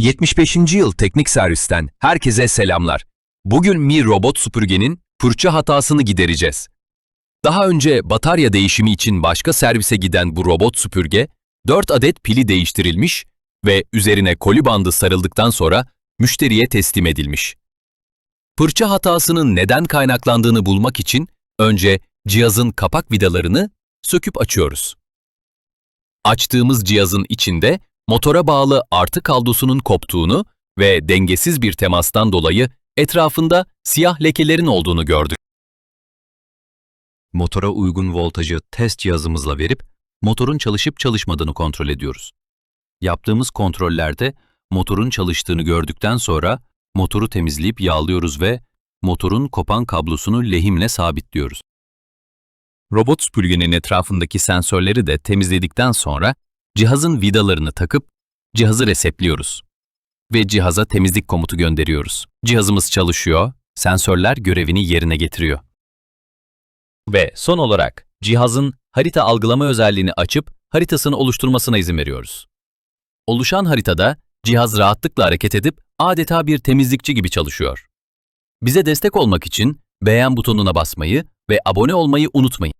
75. yıl teknik servisten herkese selamlar. Bugün Mi robot süpürgenin fırça hatasını gidereceğiz. Daha önce batarya değişimi için başka servise giden bu robot süpürge 4 adet pili değiştirilmiş ve üzerine koli bandı sarıldıktan sonra müşteriye teslim edilmiş. Fırça hatasının neden kaynaklandığını bulmak için önce cihazın kapak vidalarını söküp açıyoruz. Açtığımız cihazın içinde motora bağlı artı kablosunun koptuğunu ve dengesiz bir temastan dolayı etrafında siyah lekelerin olduğunu gördük. Motora uygun voltajı test cihazımızla verip motorun çalışıp çalışmadığını kontrol ediyoruz. Yaptığımız kontrollerde motorun çalıştığını gördükten sonra motoru temizleyip yağlıyoruz ve motorun kopan kablosunu lehimle sabitliyoruz. Robot süpürgenin etrafındaki sensörleri de temizledikten sonra cihazın vidalarını takıp cihazı resetliyoruz. Ve cihaza temizlik komutu gönderiyoruz. Cihazımız çalışıyor, sensörler görevini yerine getiriyor. Ve son olarak cihazın harita algılama özelliğini açıp haritasını oluşturmasına izin veriyoruz. Oluşan haritada cihaz rahatlıkla hareket edip adeta bir temizlikçi gibi çalışıyor. Bize destek olmak için beğen butonuna basmayı ve abone olmayı unutmayın.